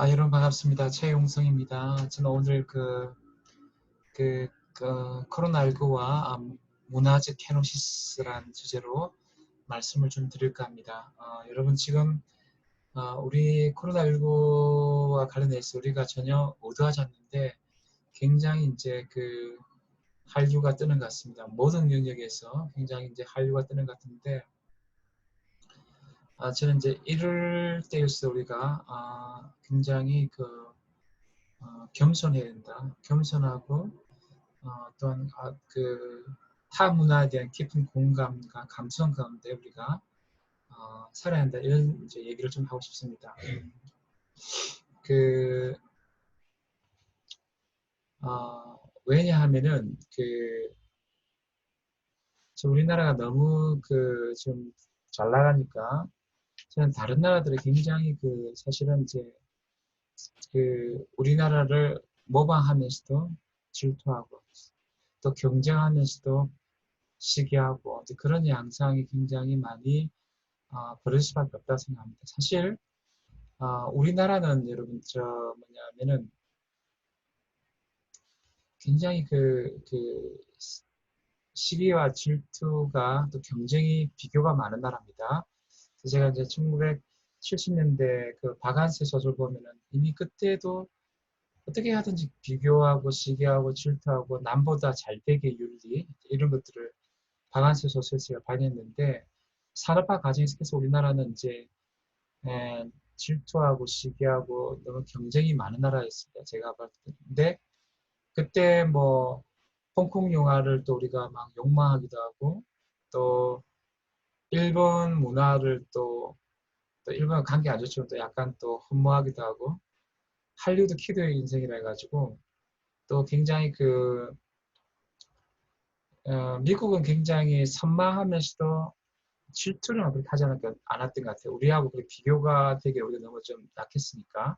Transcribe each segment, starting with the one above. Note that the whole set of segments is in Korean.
아, 여러분 반갑습니다. 최용성입니다. 저는 오늘 그, 그, 그 코로나19와 아, 문화적 캐노시스란 주제로 말씀을 좀 드릴까 합니다. 어, 여러분 지금 어, 우리 코로나19와 관련해서 우리가 전혀 의도하지 않는데 굉장히 이제 그 한류가 뜨는 것 같습니다. 모든 영역에서 굉장히 이제 한류가 뜨는 것 같은데 아, 저는 이제 이럴 때일수록 우리가 아, 굉장히 그 어, 겸손해야 된다. 겸손하고 어, 또한 아, 그 타 문화에 대한 깊은 공감과 감성 가운데 우리가 어, 살아야 한다. 이런 이제 얘기를 좀 하고 싶습니다. 그 어, 왜냐하면은 그 우리나라가 너무 그 좀 잘 나가니까 저는 다른 나라들이 굉장히 그 사실은 이제 그 우리나라를 모방하면서도 질투하고 또 경쟁하면서도 시기하고 그런 양상이 굉장히 많이 어, 벌어질 수밖에 없다고 생각합니다. 사실 어, 우리나라는 여러분 저 뭐냐면은 굉장히 그, 그 시기와 질투가 또 경쟁이 비교가 많은 나라입니다. 제가 이제 1970년대 그 박한세 소설 보면은 이미 그때도 어떻게 하든지 비교하고 시기하고 질투하고 남보다 잘 되게 윤리 이런 것들을 박한세 소설에서 발견했는데 산업화 과정에서 계속 우리나라는 이제 에, 질투하고 시기하고 너무 경쟁이 많은 나라였습니다. 제가 봤을 때. 근데 그때 뭐 홍콩 영화를 또 우리가 막 욕망하기도 하고 또 일본 문화를 또, 또 일본 관계 안 좋지만 또 약간 또 흠모하기도 하고 할리우드 키드의 인생이라 해가지고 또 굉장히 그 어, 미국은 굉장히 선망하면서도 질투는 그렇게 하지 않았던, 않았던 것 같아요. 우리하고 그렇게 비교가 되게 우리가 너무 좀 약했으니까.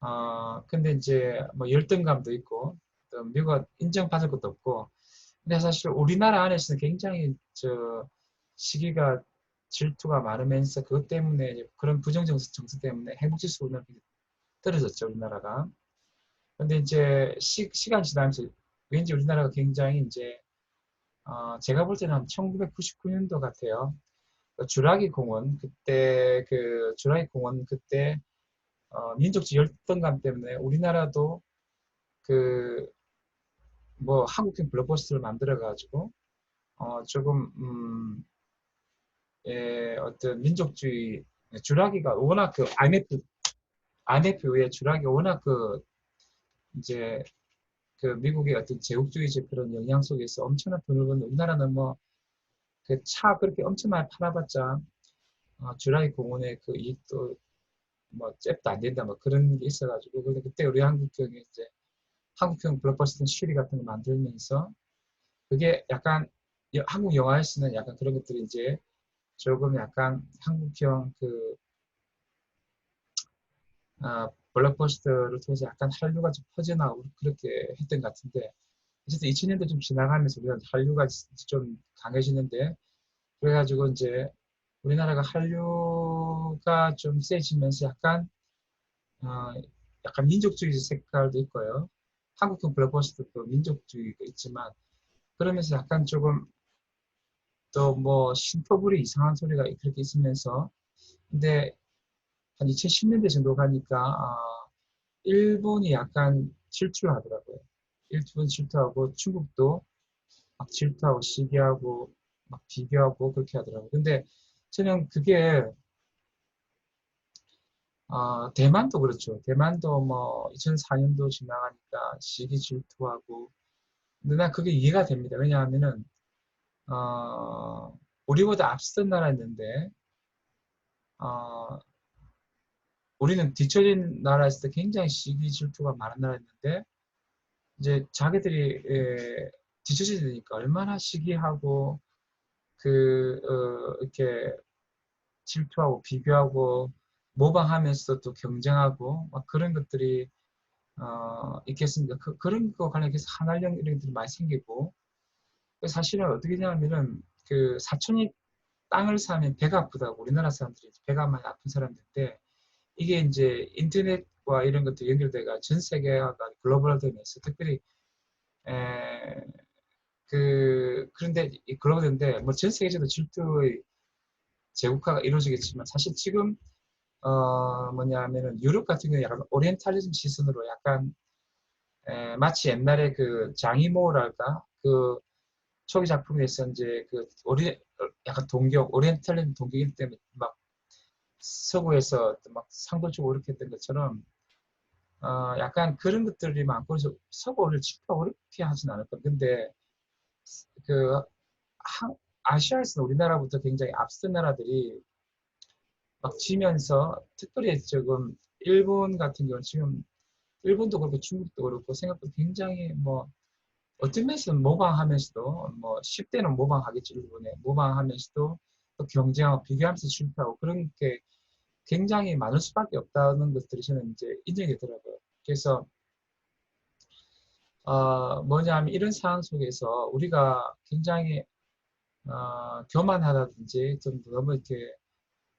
어, 근데 이제 뭐 열등감도 있고, 또 미국은 인정받을 것도 없고, 근데 사실 우리나라 안에서는 굉장히 저 시기가 질투가 많으면서 그것 때문에 그런 부정정서 정서 때문에 행복지수가 떨어졌죠 우리나라가. 근데 이제 시, 시간 지나면서 왠지 우리나라가 굉장히 이제 어, 제가 볼 때는 1999년도 같아요. 그 주라기 공원 그때 그 주라기 공원 그때 어, 민족적 열등감 때문에 우리나라도 그 뭐 한국형 블록버스터를 만들어 가지고 어, 조금 음, 예, 어떤 민족주의 주라기가 워낙 그 IMF IMF 외에 주라기 워낙 그 이제 그 미국의 어떤 제국주의적 그런 영향 속에서 엄청난 돈을 버는 우리나라는 뭐 그 차 그렇게 엄청 많이 팔아봤자 어, 주라기 공원에 그 이익도 뭐 잽도 안 된다 뭐 그런 게 있어가지고 근데 그때 우리 한국형이 이제 한국형 블록버스터 시리 같은 거 만들면서 그게 약간 한국 영화에서는 약간 그런 것들이 이제 조금 약간 한국형 그 아, 블록버스터를 통해서 약간 한류가 좀 퍼져나오고 그렇게 했던 것 같은데 어쨌든 2000년대 좀 지나가면서 우리가 한류가 좀 강해지는데 그래가지고 이제 우리나라가 한류가 좀 세지면서 약간 어, 약간 민족주의 색깔도 있고요. 한국형 블록버스터도 민족주의가 있지만 그러면서 약간 조금 또 뭐 신토불이 이상한 소리가 그렇게 있으면서 근데 한 2010년대 정도 가니까 아, 일본이 약간 질투를 하더라고요. 일본 질투하고 중국도 막 질투하고 시기하고 막 비교하고 그렇게 하더라고요. 근데 저는 그게 어, 대만도 그렇죠. 대만도 뭐 2004년도 지나가니까 시기 질투하고 근데 난 그게 이해가 됩니다. 왜냐하면은 어, 우리보다 앞선 나라였는데 어, 우리는 뒤처진 때 굉장히 시기 질투가 많은 나라였는데 이제 자기들이 에, 뒤처지니까 얼마나 시기하고 그 어, 이렇게 질투하고 비교하고 모방하면서 또 경쟁하고 막 그런 것들이 어, 있겠습니다. 그, 그런 거 관련해서 한활령 이런 것들이 많이 생기고 사실은 어떻게 되냐면은 그 사촌이 땅을 사면 배가 아프다고 우리나라 사람들이 배가 많이 아픈 사람들인데 이게 이제 인터넷 미국과 이런 것도 연결돼가 전 세계가 글로벌화되면서 특별히 에, 그 그런데 이 글로벌인데 뭐 전 세계적으로 질투의 제국화가 이루어지겠지만 사실 지금 어 뭐냐면은 유럽 같은 경우 약간 오리엔탈리즘 시선으로 약간 에, 마치 옛날에 그 장이모랄까? 그 초기 작품에서 이제 그 오리 약간 동경 오리엔탈리즘 동경이기 때문에 막 서구에서 막 상도 주고 이렇게 했던 것처럼 어 약간 그런 것들이 많고 그래서 서구를 치고 어렵게 하진 않을 거 근데 그 하, 아시아에서는 우리나라부터 굉장히 앞선 나라들이 막 지면서 특별히 지금 일본 같은 경우는 지금 일본도 그렇고 중국도 그렇고 생각보다 굉장히 뭐 어떤 면에서는 모방하면서도 뭐 10대는 모방하겠지 일본에 모방하면서도 또 경쟁하고 비교하면서 실패하고 그런 게 굉장히 많을 수밖에 없다는 것들이 저는 이제 인정이 되더라고요. 그래서 어, 뭐냐면 이런 상황 속에서 우리가 굉장히 어, 교만하다든지 좀 너무 이렇게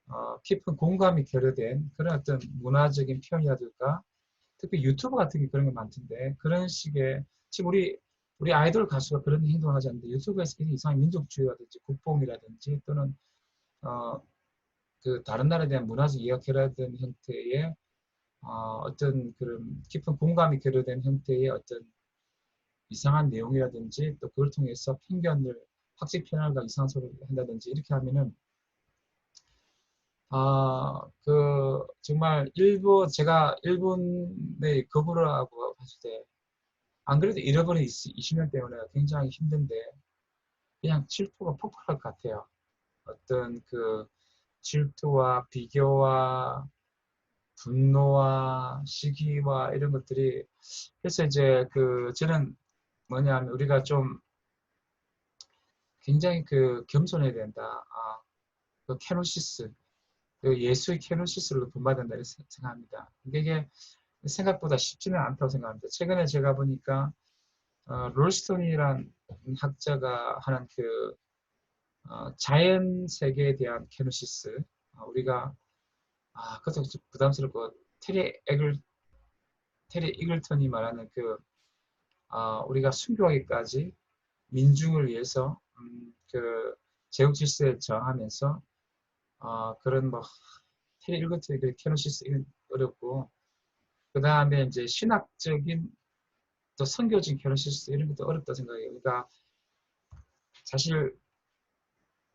어, 깊은 공감이 결여된 그런 어떤 문화적인 표현이라든가 특히 유튜브 같은 게 그런 게 많던데 그런 식의 지금 우리 우리 아이돌 가수가 그런 행동을 하지 않는데 유튜브에서 굉장히 이상한 민족주의라든지 국뽕이라든지 또는 어, 그 다른 나라에 대한 문화적 결여된 형태의 어, 어떤 그런 깊은 공감이 결여된 형태의 어떤 이상한 내용이라든지 또 그걸 통해서 편견을 학식 편향과 이상한 소리를 한다든지 이렇게 하면은 아, 그 정말 일본 제가 일본의 거부를 하고 봤을 때 안 그래도 잃어버린 20년 때문에 굉장히 힘든데 그냥 질투가 폭발할 것 같아요. 어떤 그 질투와 비교와 분노와 시기와 이런 것들이 그래서 이제 그 저는 뭐냐면 우리가 좀 굉장히 그 겸손해야 된다. 아, 그 케노시스, 그 예수의 케노시스를 본받는다 이렇게 생각합니다. 근데 이게 생각보다 쉽지는 않다고 생각합니다. 최근에 제가 보니까 어, 롤스톤이란 학자가 하는 그 어, 자연 세계에 대한 케노시스 어, 우리가 아 그것도 좀 부담스럽고 테리 에글 테리 이글턴이 말하는 그 어, 우리가 순교하기까지 민중을 위해서 음, 그 제국 질서에 저항하면서 어, 그런 뭐 테리 이글턴의 그 케노시스 어렵고 그 다음에 이제 신학적인 또 선교적인 케노시스 이런 것도 어렵다 생각해요. 그러니까 사실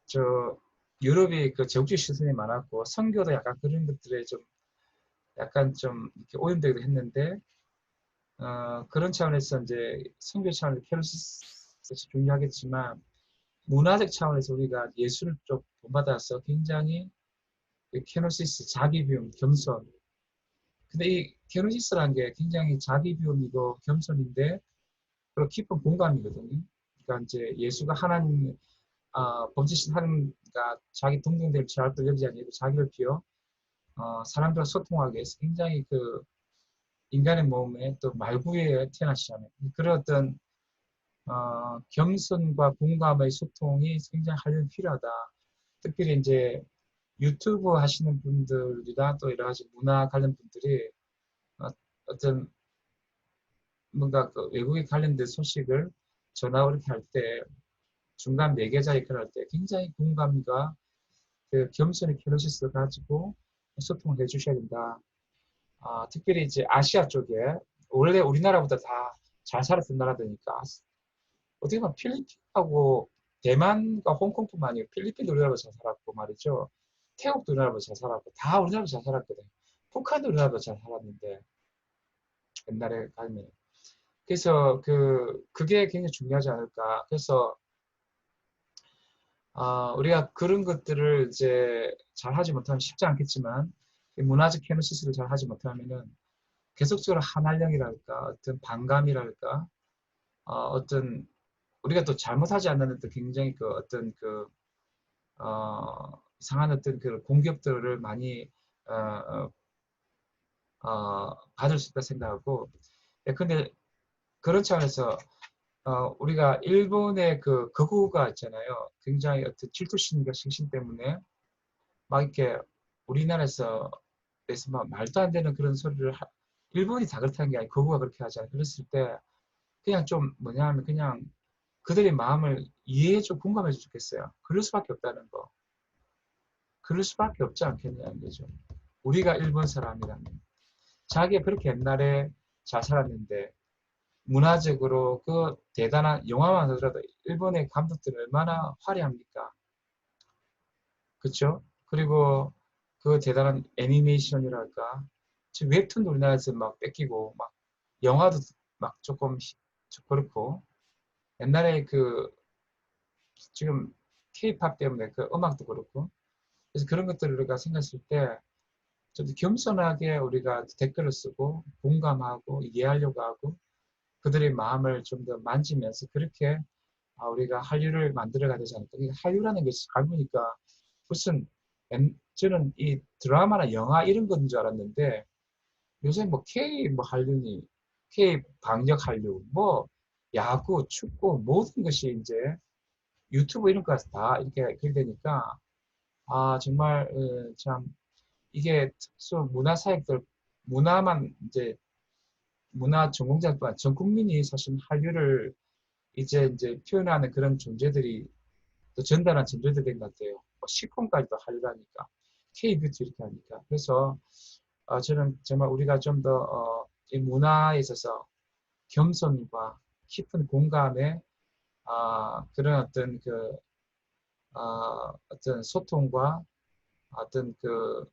저 유럽이 그 제국주의 시선이 많았고 선교도 약간 그런 것들에 좀 약간 좀 이렇게 오염되기도 했는데 어, 그런 차원에서 이제 선교 차원에서 케노시스 중요하겠지만 문화적 차원에서 우리가 예술을 좀 본받아서 굉장히 그 케노시스 자기 비움 겸손 근데 이 케노시스라는 게 굉장히 자기 비움이고 겸손인데 그리고 깊은 공감이거든요. 그러니까 이제 예수가 하나님 어, 범죄신 하나님과 자기 동등들을 제할도 여기지 아니고 자기를 비워 어, 사람들과 소통하기 위해서 굉장히 그 인간의 몸에 또 말구에 태어나시잖아요. 그런 어떤 어, 겸손과 공감의 소통이 굉장히 하려면 필요하다. 특별히 이제 유튜브 하시는 분들이나 또 여러 가지 문화 관련 분들이 어, 어떤 뭔가 그 외국에 관련된 소식을 전하고 이렇게 할 때 중간 매개자 역할을 할 때 굉장히 공감과 그 겸손의 키노시스를 가지고 소통을 해주셔야 된다. 아, 특별히 이제 아시아 쪽에 원래 우리나라보다 다 잘 살았던 나라들니까 어떻게 보면 필리핀하고 대만과 홍콩뿐만 아니고 필리핀도 우리나라보다 잘 살았고 말이죠. 태국도 우리나라보다 잘 살았고 다 우리나라보다 잘 살았거든. 북한도 우리나라보다 잘 살았는데 옛날에 가면 그래서 그 그게 굉장히 중요하지 않을까. 그래서 어, 우리가 그런 것들을 이제 잘 하지 못하면 쉽지 않겠지만 문화적 케노시스를 잘 하지 못하면은 계속적으로 한할령이랄까 어떤 반감이랄까 어, 떤 우리가 또 잘못하지 않는 또 굉장히 그 어떤 그 어, 이상한 어떤 그 공격들을 많이 어, 어, 어 받을 수 있다 생각하고 예, 근데 그런 차원에서 어, 우리가 일본의 그 거구가 있잖아요. 굉장히 어떤 질투심과 신심 때문에 막 이렇게 우리나라에서 그래서 막 말도 안 되는 그런 소리를 하, 일본이 다 그렇다는 게 아니고 거구가 그렇게 하잖아요. 그랬을 때 그냥 좀 뭐냐 하면 그냥 그들의 마음을 이해해 줘 공감해 줘 좋겠어요. 그럴 수밖에 없다는 거. 그럴 수밖에 없지 않겠냐는 거죠. 우리가 일본 사람이라면 자기가 그렇게 옛날에 잘 살았는데 문화적으로 그 대단한 영화만 하더라도 일본의 감독들은 얼마나 화려합니까? 그렇죠? 그리고 그 대단한 애니메이션이랄까 지금 웹툰도 우리나라에서 막 뺏기고 막 영화도 막 조금 그렇고 옛날에 그 지금 케이팝 때문에 그 음악도 그렇고 그래서 그런 것들을 우리가 생각했을 때 좀 겸손하게 우리가 댓글을 쓰고 공감하고 이해하려고 하고 그들의 마음을 좀 더 만지면서 그렇게 아, 우리가 한류를 만들어가야 되지 않을까. 한류라는 것이 알고 보니까 무슨 저는 이 드라마나 영화 이런 건 줄 알았는데 요새 뭐 K 뭐 한류니 K 방역 한류 뭐 야구 축구 모든 것이 이제 유튜브 이런 거에서 다 이렇게 그렇게 되니까 아 정말 어, 참 이게 특수 문화 사역들 문화만 이제 문화 전공자뿐 전 국민이 사실 한류를 이제 이제 표현하는 그런 존재들이 또 전달한 존재들이 된것 같아요. 뭐 시콘까지도 한류라니까 K-뷰티 이렇게 하니까 그래서 어, 저는 정말 우리가 좀더 어, 이 문화에 있어서 겸손과 깊은 공감에 아, 그런 어떤 그 아, 어떤 소통과 어떤 그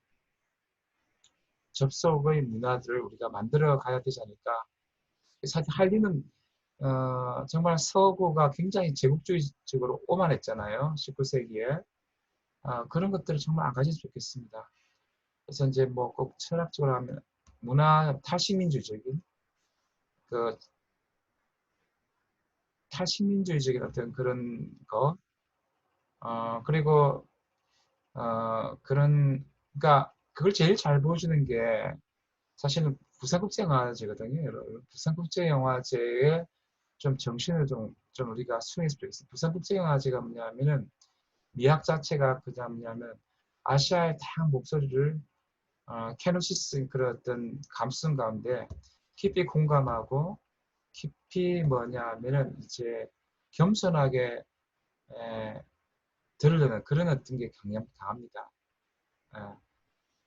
접속의 문화들을 우리가 만들어 가야 되지 않을까. 사실 할리는 어, 정말 서구가 굉장히 제국주의적으로 오만했잖아요. 19세기에. 어, 그런 것들을 정말 안 가졌으면 좋겠습니다. 그래서 이제 뭐 꼭 철학적으로 하면 문화 탈식민주적인 그 탈식민주의적인 어떤 그런 거 어, 그리고 어, 그런 그러니까 그걸 제일 잘 보여주는 게 사실은 부산국제영화제거든요. 부산국제영화제의 좀 정신을 좀, 좀 우리가 수행했으면 좋겠어요. 부산국제영화제가 뭐냐면은 미학 자체가 그냥 뭐냐면 아시아의 다양한 목소리를 어, 캐노시스 그런 어떤 감수성 가운데 깊이 공감하고 깊이 뭐냐면은 이제 겸손하게 에, 들으려는 그런 어떤 게 강력, 강합니다. 에.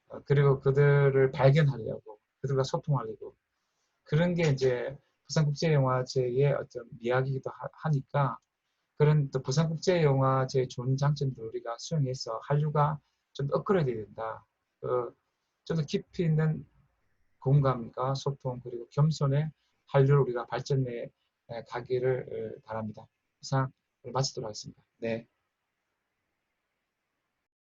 어, 그리고 그들을 발견하려고 그들과 소통하려고 그런 게 이제 부산국제영화제의 어떤 이야기이기도 하니까 그런 또 부산국제영화제의 좋은 장점들 우리가 수용해서 한류가 좀 업그레이드 된다. 그 좀 더 깊이 있는 공감과 소통 그리고 겸손의 한류를 우리가 발전해 가기를 바랍니다. 이상 마치도록 하겠습니다. 네.